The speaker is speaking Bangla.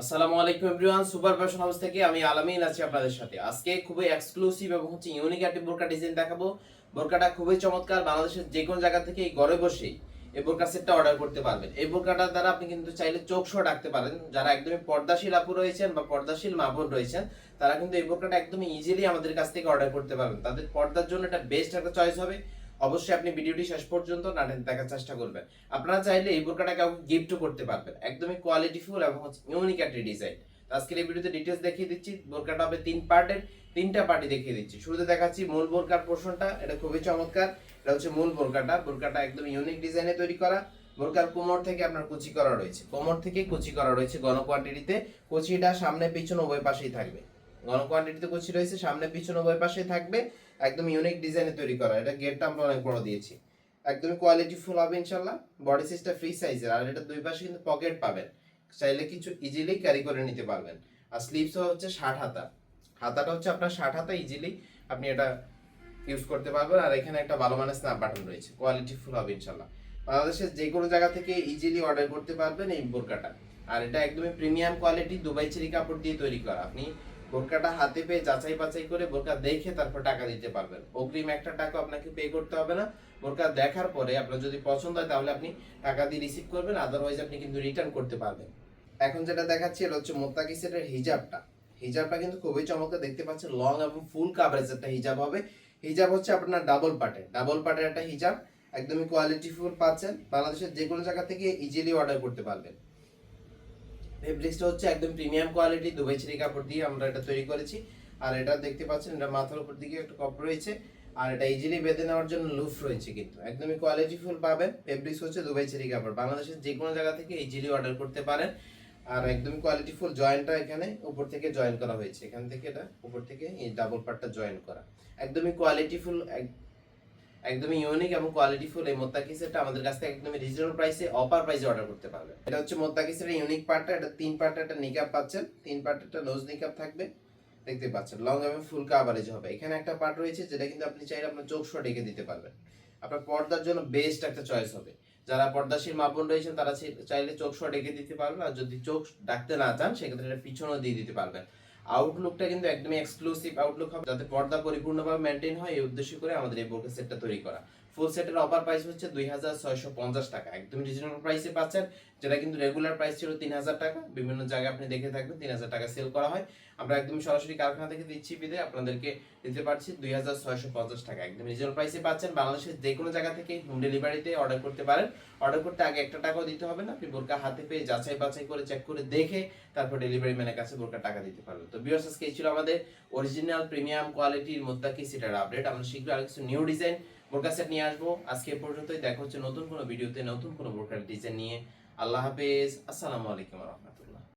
আসসালামু আলাইকুম এভরিওয়ান সুপার ফ্যাশন হাউস থেকে আমি আলামিন আছি আপনাদের সাথে। আজকে খুবই এক্সক্লুসিভ এবং হচ্ছে ইউনিক একটি বোরকা ডিজাইন দেখাবো। বোরকাটা খুবই চমৎকার, বাংলাদেশের যে কোনো জায়গা থেকে ঘরে বসেই এই বোরকা সেটটা অর্ডার করতে পারবেন। এই বোরকাটার দ্বারা আপনি কিন্তু চাইলে চোখ সহ রাখতে পারেন। যারা একদমই পর্দাশীল আপু রয়েছেন বা পর্দাশীল মা বোন রয়েছেন, তারা কিন্তু এই বোরকাটা একদমই ইজিলি আমাদের কাছ থেকে অর্ডার করতে পারবেন। তাদের পর্দার জন্য এটা বেস্ট একটা চয়েস হবে। অবশ্যই আপনি ভিডিওটি শেষ পর্যন্ত না দেখার চেষ্টা করবেন। আপনারা চাইলে এই বোরকাটা কাউকে গিফটও করতে পারবেন। একদমই কোয়ালিটিফুল এবং ইউনিক একটি ডিজাইন আজকের এই ভিডিওতে ডিটেলস দেখিয়ে দিচ্ছি। বোরকাটা হবে তিন পার্টের তিনটা পার্টি দেখিয়ে দিচ্ছি। শুরুতে দেখাচ্ছি মূল বোরকার পোর্শনটা এটা খুবই চমৎকার। এটা হচ্ছে মূল বোরকাটা বোরকাটা একদম ইউনিক ডিজাইনে তৈরি করা। বোরকার কোমর থেকে আপনার কুচি করা রয়েছে। কোমর থেকে কুচি করা রয়েছে গণ কোয়ান্টিটিতে কুচিটা সামনে, পিছনে, উভয় পাশেই থাকবে। গণ কোয়ান্টিটিতে কুচি রয়েছে, সামনে পিছনে উভয় পাশেই থাকবে। একদম ইউনিক ডিজাইনে তৈরি করা। এটা গেটটা আমরা অনেক বড় দিয়েছি। একদমই কোয়ালিটি ফুল হবে ইনশাল্লাহ বডি সাইজটা ফ্রি সাইজের আর এটা দুই পাশে কিন্তু পকেট পাবেন। চাইলে কিছু ইজিলি ক্যারি করে নিতে পারবেন। আর স্লিভস হচ্ছে ষাট হাতা। হাতাটা হচ্ছে আপনার ষাট হাতা ইজিলি আপনি এটা ইউজ করতে পারবেন। আর এখানে একটা ভালো মানের স্ন্যাপ বাটন রয়েছে। কোয়ালিটি ফুল হবে ইনশাল্লাহ বাংলাদেশের যে কোনো জায়গা থেকে ইজিলি অর্ডার করতে পারবেন এই বোরকাটা। আর এটা একদমই প্রিমিয়াম কোয়ালিটি দুবাই চেরি কাপড় দিয়ে তৈরি করা। আপনি বোরকাটা হাতে পেয়ে যাচাই বাছাই করে বোরকা দেখে তারপর টাকা দিতে পারবেন। অগ্রিম একটা টাকা আপনাকে পে করতে হবে না। বোরকা দেখার পরে আপনার যদি পছন্দ হয় তাহলে আপনি টাকা দিয়ে রিসিভ করবেন আদারওয়াইজ আপনি কিন্তু রিটার্ন করতে পারবেন। এখন যেটা দেখাচ্ছি এটা হচ্ছে মোত্তাকি সেটের হিজাবটা। হিজাবটা কিন্তু খুবই চমৎকার, দেখতে পাচ্ছেন লং এবং ফুল কাভারেজ একটা হিজাব হবে। হিজাব হচ্ছে আপনার ডাবল পার্টের ডাবল পার্টের একটা হিজাব, একদমই কোয়ালিটি ফুল পাচ্ছেন। বাংলাদেশের যে কোনো জায়গা থেকে ইজিলি অর্ডার করতে পারবেন। ফেব্রিক্সটা হচ্ছে একদম প্রিমিয়াম কোয়ালিটি দুবাই ছেড়ি কাপড় দিয়ে আমরা এটা তৈরি করেছি। আর এটা দেখতে পাচ্ছেন, এটা মাথার উপর দিকে একটা কপ রয়েছে। আর এটা ইজিলি বেঁধে নেওয়ার জন্য লুফ রয়েছে কিন্তু। একদমই কোয়ালিটি ফুল পাবেন। ফেব্রিক্স হচ্ছে দুবাই ছেড়ি কাপড়। বাংলাদেশের যে কোনো জায়গা থেকে ইজিলি অর্ডার করতে পারেন। আর একদমই কোয়ালিটি ফুল জয়েন্টটা এখানে উপর থেকে জয়েন করা হয়েছে। এখান থেকে এটা উপর থেকে এই ডাবল পার্টটা জয়েন করা। একদমই কোয়ালিটি ফুল একদমই ইউনিক এবং কোয়ালিটি ফুল এই মোত্তাকি সেটটা আমাদের কাছ থেকে একদমই রিজনেবল প্রাইসে অফার প্রাইসে অর্ডার করতে পারবেন এটা হচ্ছে মোত্তাকি সেটের ইউনিক পার্টটা এটা তিন পার্ট একটা নিকাপ পাচ্ছেন। তিন পার্ট একটা নোজ নিকাপ থাকবে। দেখতে পাচ্ছেন লং এবং ফুল কাভারেজ হবে। এখানে একটা পার্ট রয়েছে যেটা কিন্তু আপনি চাইলে আপনার চোখ সহ ডেকে দিতে পারবেন। আপনার পর্দার জন্য বেস্ট একটা চয়েস হবে। যারা পর্দাশীল মাপন রয়েছেন, তারা চাইলে চোখ সহ ডেকে দিতে পারবেন। আর যদি চোখ ডাকতে না চান, সেক্ষেত্রে এটা পিছনেও দিয়ে দিতে পারবেন। আউটলুকটা কিন্তু একদমই এক্সক্লুসিভ আউটলুক হবে। যাতে পর্দা পরিপূর্ণভাবে মেনটেন হয়, এই উদ্দেশ্য করে আমাদের এই বোরকা সেটটা তৈরি করা। ফুল সেটের অফার প্রাইস হচ্ছে দুই হাজার ছয়শো পঞ্চাশ টাকা। একদম রিজনেবল প্রাইসে পাচ্ছেন, যেটা কিন্তু রেগুলার প্রাইস ছিল তিন হাজার টাকা। বিভিন্ন জায়গায় আপনি দেখে থাকবেন, তিন হাজার টাকা সেল করা হয়। আমরা একদম সরাসরি কারখানা থেকে দিচ্ছি বিদে, আপনাদেরকে দিতে পারছি দুই হাজার ছয়শো পঞ্চাশ টাকা। একদম রিজনেবল প্রাইসে পাচ্ছেন, বাংলাদেশের যে কোনো জায়গা থেকে হোম ডেলিভারিতে অর্ডার করতে পারেন। অর্ডার করতে আগে একটা টাকাও দিতে হবে না, আপনি বোরকা হাতে পেয়ে যাচাই বাছাই করে চেক করে দেখে তারপর ডেলিভারি ম্যানের কাছে বোরকা টাকা দিতে পারবেন। তো বিয়ার্স আজকে ছিল আমাদের অরিজিনাল প্রিমিয়াম কোয়ালিটির মোত্তাকি সেটার আপডেট আমরা শীঘ্রই আরও কিছু নিউ ডিজাইন বোরকা নিয়ে আসব। আজকে পর্যন্তই। দেখা হচ্ছে নতুন কোনো ভিডিওতে, নতুন কোনো বোরকার ডিজাইন নিয়ে। আল্লাহ হাফেজ। আসসালামু আলাইকুম রহমতুল্লাহ।